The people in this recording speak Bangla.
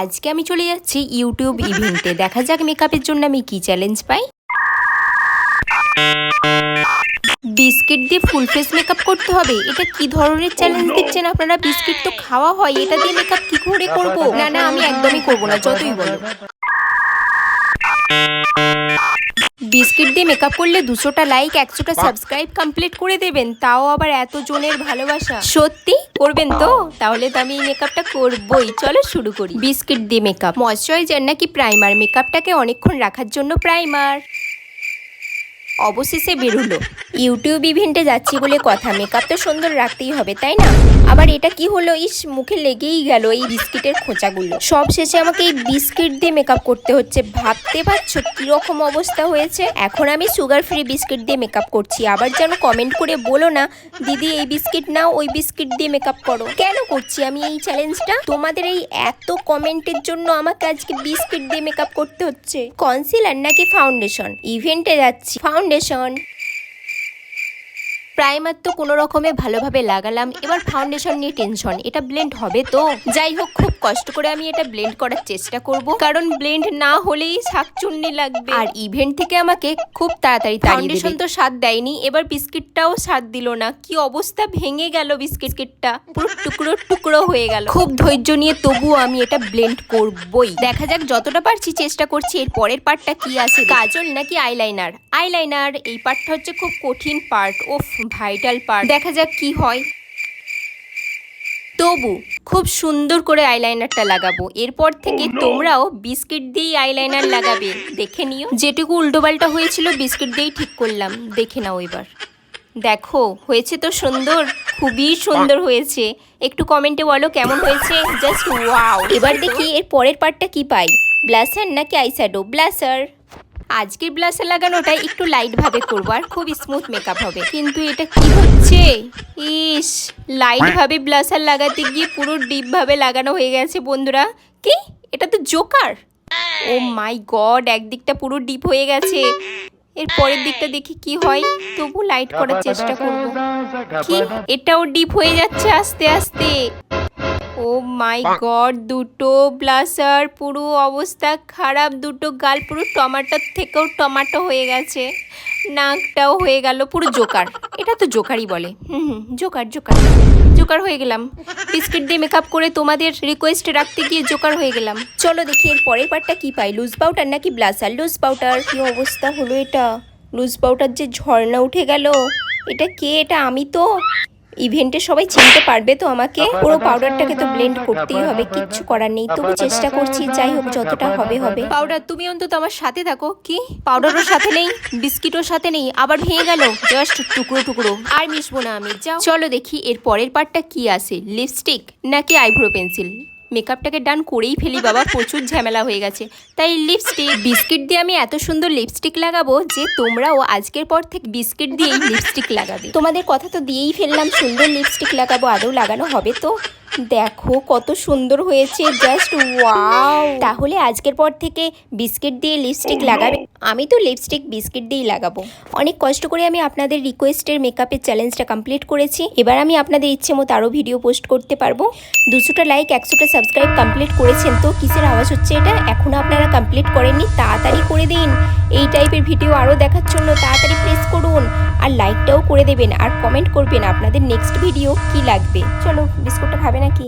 আজকে আমি চলে যাচ্ছি ইউটিউব ইভেন্টে দেখা যাক মেকআপের জন্য আমি কি চ্যালেঞ্জ পাই। বিস্কিট দিয়ে ফুল ফেস মেকআপ করতে হবে। এটা কি ধরনের চ্যালেঞ্জ দিচ্ছেন আপনারা? বিস্কিট তো খাওয়া হয় এটা দিয়ে মেকআপ কি করে করব? না না আমি একদমই করব না যতই বলো। বিস্কিট দিয়ে মেকআপ করলে দুশোটা লাইক একশোটা সাবস্ক্রাইব কমপ্লিট করে দেবেন। তাও আবার এত জনের ভালোবাসা। সত্যি? করবেন তো? তাহলে তো আমি এই মেকআপটা করবই। চলো শুরু করি। বিস্কিট দিয়ে মেকআপ ময়শ্চারাইজার নাকি প্রাইমার মেকআপটাকে অনেকক্ষণ রাখার জন্য প্রাইমার অবশেষে বেরোলো। ইউটিউব ইভেন্টে যাচ্ছি বলে কথা। মেকআপ তো সুন্দর রাখতেই হবে, তাই না? আবার এটা কি হলো? ইস, মুখে লেগেই গেল এই বিস্কিটের খোঁচাগুলো। সব শেষে আমাকে এই বিস্কিট দিয়ে মেকআপ করতে হচ্ছে। ভাবতে পারছ কীরকম অবস্থা হয়েছে? এখন আমি সুগার ফ্রি বিস্কিট দিয়ে মেকআপ করছি। আবার যেন কমেন্ট করে বলো না, দিদি, এই বিস্কিট নাও, ওই বিস্কিট দিয়ে মেকআপ করো। কেন করছি আমি এই চ্যালেঞ্জটা তোমাদের এই এত কমেন্টের জন্য আমাকে আজকে বিস্কিট দিয়ে মেকআপ করতে হচ্ছে? কনসিলার নাকি ফাউন্ডেশন ইভেন্টে যাচ্ছি। ফাউন্ডেশন। প্রাইমার তো কোনো রকমে ভালোভাবে লাগালাম। এবার ফাউন্ডেশন নিয়ে টেনশন, এটা ব্লেন্ড হবে তো? যাই হোক, খুব কষ্ট করে আমি এটা ব্লেন্ড করার চেষ্টা করব। কারণ ব্লেন্ড না হলেই শাকচুন্নি লাগবে। আর ইভেন্ট থেকে আমাকে খুব তাড়াতাড়ি ফাউন্ডেশন তো স্বাদ দেয়নি এবার বিস্কিটটাও স্বাদ দিল না। কি অবস্থা ভেঙে গেল বিস্কিটটা। পুরো টুকরো টুকরো হয়ে গেল। খুব ধৈর্য নিয়ে তবুও আমি এটা ব্লেন্ড করবই। দেখা যাক যতটা পারছি চেষ্টা করছি এর পরের পার্টটা কি আছে কাজল নাকি আইলাইনার আইলাইনার এই পার্টটা হচ্ছে খুব কঠিন পার্ট ওফ ভাইটাল পার্ট দেখা যাক কি হয়। তবু খুব সুন্দর করে আইলাইনারটা লাগাবো। এরপর থেকে তোমরাও বিস্কিট দিয়েই আইলাইনার লাগাবে। দেখে নিও। যেটুকু উল্টোপাল্টা হয়েছিল বিস্কিট দিয়েই ঠিক করলাম। দেখে নাও এবার। দেখো হয়েছে তো সুন্দর। খুবই সুন্দর হয়েছে। একটু কমেন্টে বলো কেমন হয়েছে? জাস্ট ওয়াও এবার দেখি এর পরের পার্টটা কি পাই? ব্লাসার নাকি আইশ্যাডো ব্লাসার আজকের ব্লাসার লাগানোটা একটু লাইট ভাবে করব আর খুব স্মুথ মেকআপ হবে। কিন্তু এটা কি হচ্ছে? ইস লাইট ভাবে ব্লাসার লাগাতে গিয়ে পুরো ডিপ ভাবে লাগানো হয়ে গেছে বন্ধুরা। কি? এটা তো জোকার ও মাই গড একদিকটা পুরো ডিপ হয়ে গেছে। এর পরের দিকটা দেখি কি হয় তবু লাইট করার চেষ্টা করব। কি? এটাও ডিপ হয়ে যাচ্ছে আস্তে আস্তে। ও মাই গড দুটো ব্লাসার পুরো অবস্থা খারাপ দুটো গাল পুরো টমাটোর থেকেও টমাটো হয়ে গেছে নাকটাও হয়ে গেল পুরো জোকার। এটা তো জোকারই বলে। হুম হুম জোকার জোকার। জোকার হয়ে গেলাম। বিস্কিট দিয়ে মেকআপ করে তোমাদের রিকোয়েস্ট রাখতে গিয়ে জোকার হয়ে গেলাম। চলো দেখি এর পরের পার্টটা কী পাই। লুজ পাউডার নাকি ব্লাসার? লুজ পাউডার কি অবস্থা হলো এটা? লুজ পাউডার যে ঝর্ণা উঠে গেল। এটা কে? এটা আমি তো? ইভেন্টে সবাই চিনতে পারবে তো আমাকে পুরো পাউডারটাকে তো ব্লেন্ড করতেই হবে কিচ্ছু করার নেই। তবু চেষ্টা করছি যাই হোক যতটা হবে হবে। পাউডার তুমি অন্তত আমার সাথে থাকো কি? পাউডারও সাথে নেই বিস্কিটও সাথে নেই আবার ভেঙে গেল। জাস্ট টুকরো টুকরো। আর মিশবো না আমি যাও। চলো দেখি এর পরের পার্টটা কি আছে লিপস্টিক নাকি আইব্রো পেন্সিল মেকআপটাকে ডান করেই ফেলি বাবা, প্রচুর ঝামেলা হয়ে গেছে। তাই লিপস্টিক বিস্কিট দিয়ে আমি এত সুন্দর লিপস্টিক লাগাবো যে তোমরাও আজকের পর থেকে বিস্কিট দিয়েই লিপস্টিক লাগাবে। তোমাদের কথা তো দিয়েই ফেললাম, সুন্দর লিপস্টিক লাগাবো, আদৌ লাগানো হবে তো? দেখো কত সুন্দর হয়েছে জাস্ট ওয়াও তাহলে আজকের পর থেকে বিস্কিট দিয়ে লিপস্টিক লাগাবে। আমি তো লিপস্টিক বিস্কিট দিয়েই লাগাবো। অনেক কষ্ট করে আমি আপনাদের রিকোয়েস্টের মেকআপের চ্যালেঞ্জটা কমপ্লিট করেছি। এবার আমি আপনাদের ইচ্ছে মতো আরও ভিডিও পোস্ট করতে পারব। দুশোটা লাইক একশোটা সাবস্ক্রাইব কমপ্লিট করেছেন তো? কিসের আওয়াজ হচ্ছে এটা? এখনও আপনারা কমপ্লিট করেননি? তাড়াতাড়ি করে দিন। এই টাইপের ভিডিও আরও দেখার জন্য তাড়াতাড়ি প্রেস করুন। আর লাইকটাও করে দেবেন। আর কমেন্ট করবেন আপনাদের নেক্সট ভিডিও কি লাগবে। চলো, বিস্কুটটা খাবে নাকি